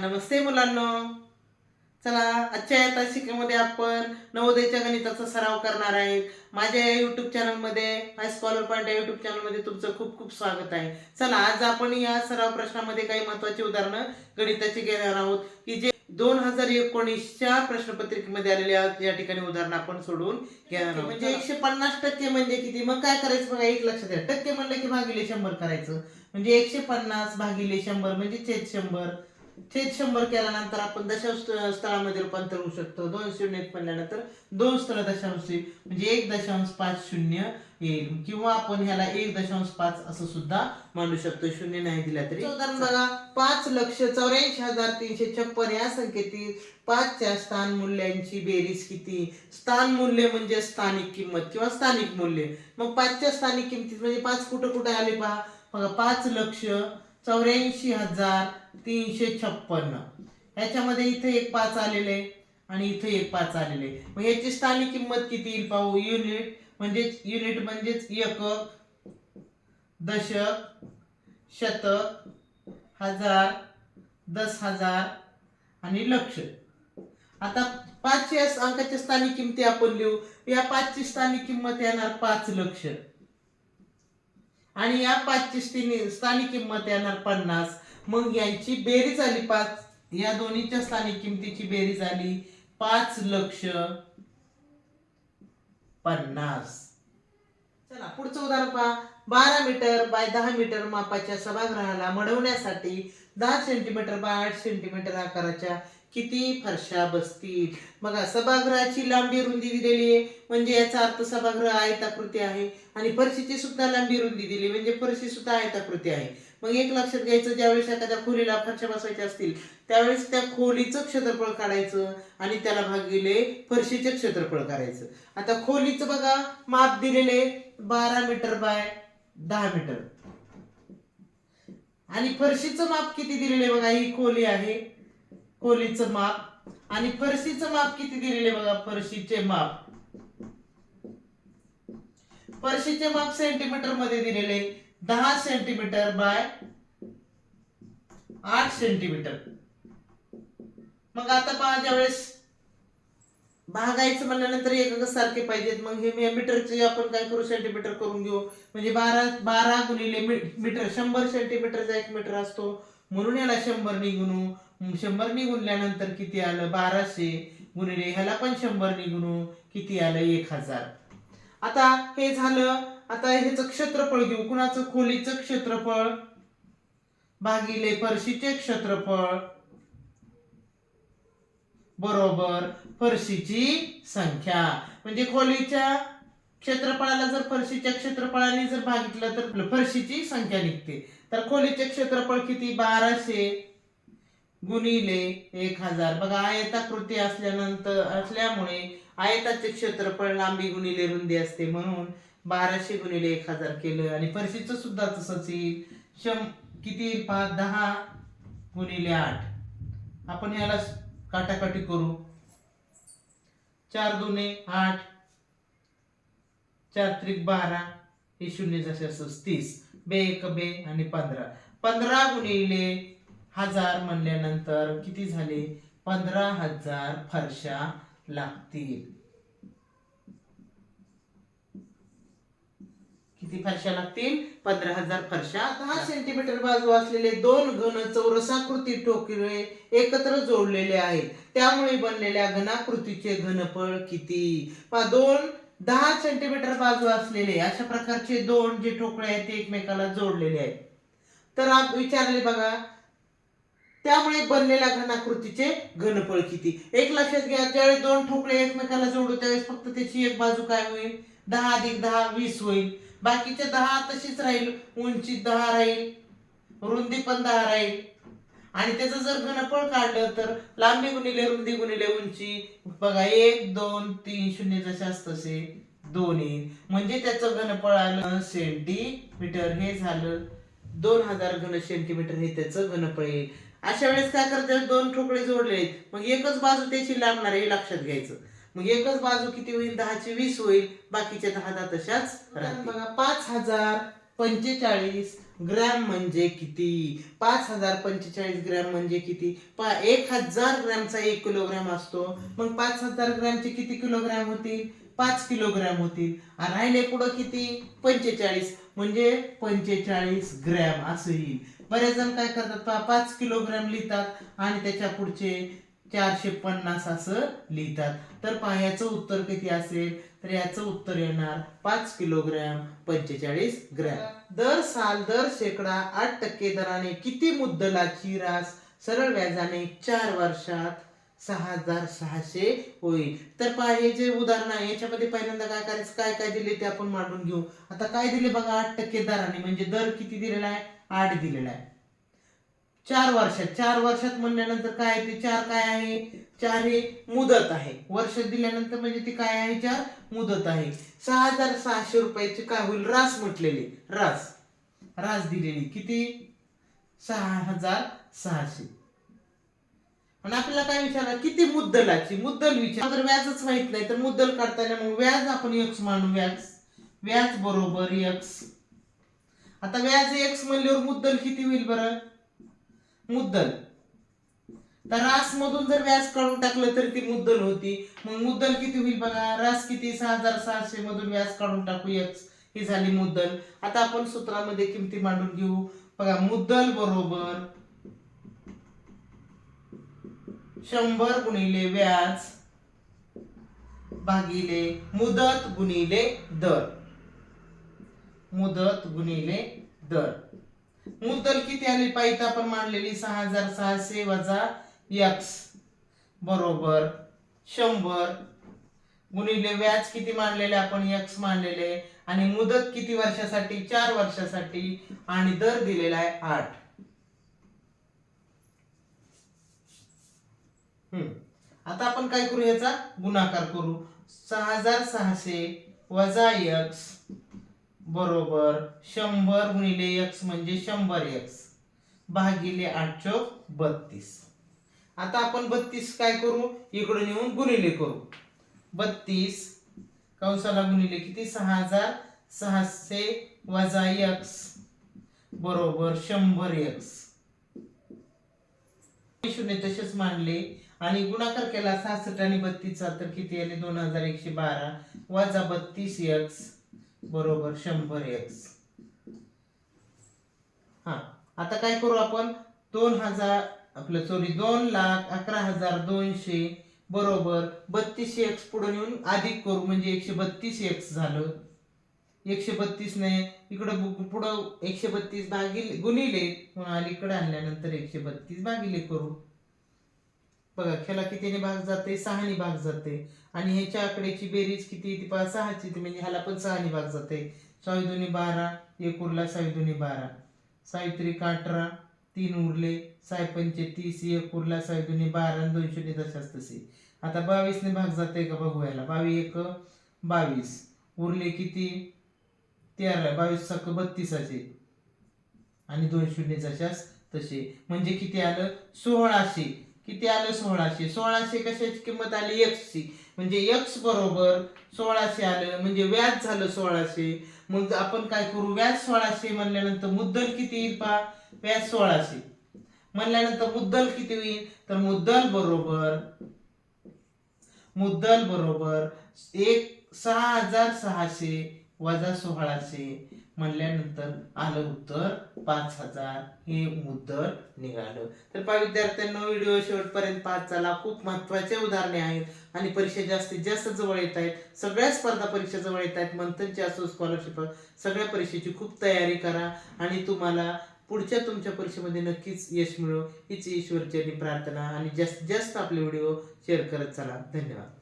नमस्ते मुलांनो. चला आजच्या या तासिकेमध्ये आपण नवोदयच्या गणिताचा सराव करणार आहे. माझ्या या युट्यूब चॅनलमध्ये माय स्कॉलर पॉईंट या युट्यूब चॅनलमध्ये तुमचं खूप खूप स्वागत आहे. चला आज आपण या सराव प्रश्नामध्ये काही महत्वाची उदाहरणं गणिताची घेणार आहोत. की जे दोन हजार एकोणीसच्या प्रश्नपत्रिकेमध्ये आलेले आहेत या ठिकाणी उदाहरण आपण सोडून घेणार आहोत. म्हणजे एकशे पन्नास टक्के म्हणजे किती? मग काय करायचं बघा एक लक्षात द्या टक्के म्हणलं की भागिले शंभर करायचं. म्हणजे एकशे पन्नास भागिले शंभर म्हणजे छेद शंभर. छेद शंभर केल्यानंतर आपण दशांश स्थळामध्ये रूपांतर होऊ शकतो. दोन शून्य एक म्हणल्यानंतर दोन स्थळ दशांश म्हणजे एक दशांश पाच शून्य येईल किंवा आपण ह्याला एक दशांश पाच असं सुद्धा मानू शकतो. शून्य नाही दिला तरी उदाहरण बघा पाच लक्ष चौऱ्याऐंशी हजार तीनशे छप्पन या संख्येतील पाचच्या स्थान मूल्यांची बेरीज किती? स्थान मूल्य म्हणजे स्थानिक किंमत किंवा स्थानिक मूल्य. मग पाचच्या स्थानिक किमतीत म्हणजे पाच कुठं कुठं आले पहा? बघा पाच लक्ष चौऱ्याऐंशी हजार तीनशे छप्पन्न. ह्याच्यामध्ये इथे एक पाच आलेले आणि इथे एक पाच आलेले मग याची स्थानिक किंमत किती येईल पाहू? युनिट म्हणजेच युनिट म्हणजेच एकक दशक शतक हजार दस हजार आणि लक्ष. आता पाचशे अंकाच्या स्थानिक किमती आपण लिहू. या पाचची स्थानिक किंमत येणार पाच लक्ष. आणि या पाचची स्थिनी- स्थानिक किंमत येणार पन्नास. मग यांची बेरीज आली पाच. या दोन्हीच्या स्थानिक किमतीची बेरीज आली पाच लक्ष पन्नास. चला पुढचं उदाहरण पहा. बारा मीटर बाय दहा मीटर मापाच्या सभागृहाला मडवण्यासाठी दहा सेंटीमीटर बाय आठ सेंटीमीटर आकाराच्या किती फरशा बसतील? मग सभागृहाची लांबी रुंदी दिलेली आहे. म्हणजे याचा अर्थ सभागृह आयताकृती आहे आणि फरशीची सुद्धा लांबी रुंदी दिली म्हणजे फरशी सुद्धा आयताकृती आहे. मग एक लक्षात घ्यायचं ज्यावेळेस एखाद्या खोलीला फरशा बसवायच्या असतील त्यावेळेस त्या खोलीचं क्षेत्रफळ काढायचं आणि त्याला भागिले फरशीचे क्षेत्रफळ करायचं आता खोलीचं बघा माप दिलेले बारा मीटर बाय दहा मीटर. आणि फरशीचं माप किती दिलेले बघा ही खोली आहे. खोलीचं माप आणि फरशीचं माप किती दिलेले बघा? फरशीचे माप. फरशीचे माप सेंटीमीटरमध्ये दिलेले दहा सेंटीमीटर बाय आठ सेंटीमीटर मग आता पहा ज्यावेळेस भागायचं म्हणल्यानंतर एकक सारखे पाहिजेत. मग हे मीटरचे आपण काय करू? सेंटीमीटर करून घेऊ. म्हणजे बारा बारा गुणिले मीटर शंभर सेंटीमीटरचा एक मीटर असतो. म्हणून याला शंभर निगुणू शंभर निगुणल्यानंतर किती आलं? बाराशे. गुणिले ह्याला पण शंभर निगुणू किती आलं? एक हजार. आता हे झालं. आता ह्याचं क्षेत्रफळ घेऊ. कुणाचं? खोलीचं क्षेत्रफळ. भागिले फरशीचे क्षेत्रफळ. बरोबर. फरशीची संख्या. म्हणजे खोलीच्या क्षेत्रफळाला जर फरशीच्या क्षेत्रफळाने जर भागितलं तर फरशीची संख्या निघते. तर खोलीचे क्षेत्रफळ किती? बाराशे. गुणिले एक हजार. बघा आयताकृती असल्यानंतर असल्यामुळे आयताचे क्षेत्रफळ लांबी गुणिले रुंदी असते म्हणून बाराशे गुणिले एक हजार केलं. आणि फरशीचं सुद्धा तसंच येईल. शं किती पाच दहा गुणिले आठ. आपण याला काटाकाटी करू. चार दुने आठ. चार त्रिक बारा. हे शून्य जसे असं तीस बे एक बे आणि पंधरा. पंधरा गुणिले हजार म्हणल्यानंतर किती झाले? पंधरा हजार फरशा लागतील. किती फरशा लागतील? पंधरा हजार फरशा. दहा सेंटीमीटर बाजू असलेले दोन घन चौरसाकृती ठोकळे एकत्र जोडलेले आहेत. त्यामुळे बनलेल्या घनाकृतीचे घनफळ किती? दोन दहा सेंटीमीटर बाजू असलेले अशा प्रकारचे दोन जे ठोकळे आहेत ते एकमेकाला जोडलेले आहेत. तर आप विचारले बघा त्यामुळे बनलेल्या घनाकृतीचे घनफळ किती? एक लक्षात घ्या ज्यावेळेस दोन ठोकळे एकमेकाला जोडू त्यावेळेस फक्त त्याची एक बाजू काय होईल? दहा अधिक दहा वीस होईल. बाकीचे दहा तशीच राहील. उंची दहा राहील. रुंदी पण दहा राहील. आणि त्याचं जर घनफळ काढलं तर लांबी गुणिले रुंदी गुणिले उंची. बघा एक दोन तीन शून्य जशाच तसे दोन येईल. म्हणजे त्याचं घनफळ आलं सेंटीमीटर. हे झालं दोन हजार घन सेंटीमीटर. हे त्याचं घनफळ येईल. अशा वेळेस काय करतात? दोन ठोकळे जोडले. मग एकच बाजू त्याची लागणार हे लक्षात घ्यायचं. मग एकच बाजू किती होईल? दहाची वीस होईल. बाकीच्या दहा दहा तशाच बघा पाच हजार पंचेचाळीस ग्रॅम म्हणजे किती? पाच हजार पंचेचाळीस ग्रॅम म्हणजे किती? पा एक हजार ग्रॅमचा एक किलोग्रॅम असतो. मग पाच हजार ग्रॅमचे किती किलोग्रॅम होतील? पाच किलोग्रॅम होतील. राहिले पुढं किती? पंचेचाळीस. म्हणजे पंचेचाळीस ग्रॅम असं येईल बरेच जण काय करतात पा पाच किलोग्रॅम लिहितात आणि त्याच्या पुढचे चारशे पन्नास असं लिहितात. तर पहा उत्तर किती असेल? तर याचं उत्तर येणार पाच किलोग्रॅम पंचेचाळीस ग्रॅम. दर साल दर शेकडा आठ टक्के दराने किती मुद्दलाची रास सरळ व्याजाने चार वर्षात सहा हजार सहाशे होईल. तर पहा हे जे उदाहरण आहे याच्यामध्ये पहिल्यांदा काय करायचं? काय काय दिले ते आपण मांडून घेऊ. आता काय दिले बघा आठ टक्के दराने म्हणजे दर किती दिलेला आहे? आठ दिलेला आहे. चार वर्षात चार वर्षात म्हणल्यानंतर काय आहे ते? चार काय आहे? चार हे मुदत आहे. वर्ष दिल्यानंतर म्हणजे ते काय आहे? चार मुदत आहे. सहा हजार सहाशे रुपयाची काय होईल? रास म्हटलेली. रास. रास दिलेली. किती? सहा हजार सहाशे. पण आपल्याला काय विचारलं किती मुद्दलाची? मुद्दल विचार. जर व्याजच माहीत नाही तर मुद्दल काढताना मग व्याज आपण एक्स मानू व्याज. व्याज बरोबर एक्स आता व्याज एक्स म्हणल्यावर मुद्दल किती होईल बरं? मुद्दल. तर रास मधून जर व्याज काढून टाकलं तर ती मुद्दल होती. मग मुद्दल किती होईल बघा? रास किती? सहा हजार सहाशे मधून व्याज काढून टाकू एक्स ही झाली मुद्दल. आता आपण सूत्रामध्ये किमती मांडून घेऊ. बघा मुद्दल बरोबर शंभर गुणिले व्याज भागिले मुदत गुणिले दर. मुदत गुणिले दर. मुद्दल किती आली? पाहिजे आपण मांडलेली सहा हजार सहाशे वजा यक्स बरोबर शंभर. गुणिले व्याज किती मांडलेले? आपण यक्स मांडलेले. आणि मुदत किती वर्षासाठी? चार वर्षासाठी. आणि दर दिलेला आहे आठ. हम्म. आता आपण काय करू याचा गुणाकार करू. सहा हजार सहाशे वजा यक्स बरोबर शंभर गुणिले एक्स म्हणजे शंभर एक्स भागिले आठ चौक बत्तीस. आता आपण बत्तीस काय करू? इकडून येऊन गुणिले करू. बत्तीस कंसाला गुणिले किती? सहा हजार सहाशे वजा एक्स बरोबर शंभर एक्स शून्य तसेच मांडले आणि गुणाकार केला सहासष्ट आणि बत्तीसचा तर किती आले? दोन हजार एकशे बारा. वजा बत्तीस एक्स बरोबर शंभर एक्स हा आता काय करू आपण? दोन हजार आपलं सॉरी दोन लाख अकरा हजार दोनशे बरोबर बत्तीस एक्स पुढे येऊन अधिक करू म्हणजे एकशे बत्तीस एक्स झालं. एकशे बत्तीस नाही इकडं पुढं एकशे बत्तीस भागिले गुणिले अलीकडे आणल्यानंतर एकशे बत्तीस भागिले करू. बघा ह्याला कितीने भाग जाते? सहाने भाग जाते. आणि ह्याच्या आकड्याची बेरीज किती येते पहा सहाची येते म्हणजे ह्याला पण सहाने भाग जाते. सहावी दोन्ही बारा एक उरला सावी दोन्ही बारा. सावित्री अठरा तीन उरले साय पंचे तीस एक उरला सहावी दोन्ही बारा आणि दोन शून्य तशाच तसे. आता बावीसने भाग जाते का बघू याला बावी एक बावीस. उरले किती? तेरा बावीस सक बत्तीसाचे. आणि दोन शून्य जशास तसे. म्हणजे किती आलं? सोळाशे. किती आलं? सोळाशे. सोळाशे कशाची किंमत आली? एक्सची म्हणजे एक्स बरोबर सोळाशे आलं. म्हणजे व्याज झालं सोळाशे. मग आपण काय करू? व्याज सोळाशे म्हणल्यानंतर मुद्दल किती येईल पा व्याज सोळाशे. म्हणल्यानंतर मुद्दल किती होईल? तर मुद्दल बरोबर मुद्दल बरोबर एक सहा हजार सहाशे वजा सोळाशे. म्हणल्यानंतर आलं उत्तर पाच हजार. हे उत्तर निघालं. तर पहा विद्यार्थ्यांना व्हिडिओ शेवटपर्यंत पाच झाला खूप महत्त्वाचे उदाहरणे आहेत आणि परीक्षा जास्तीत जास्त जवळ येत आहेत. सगळ्या स्पर्धा परीक्षा जवळ येत आहेत. मंथनची असो स्कॉलरशिप सगळ्या परीक्षेची खूप तयारी करा आणि तुम्हाला पुढच्या तुमच्या परीक्षेमध्ये नक्कीच यश मिळो. हीच ईश्वरचरणी प्रार्थना आणि जास्तीत जास्त आपले व्हिडिओ शेअर करत चला. धन्यवाद.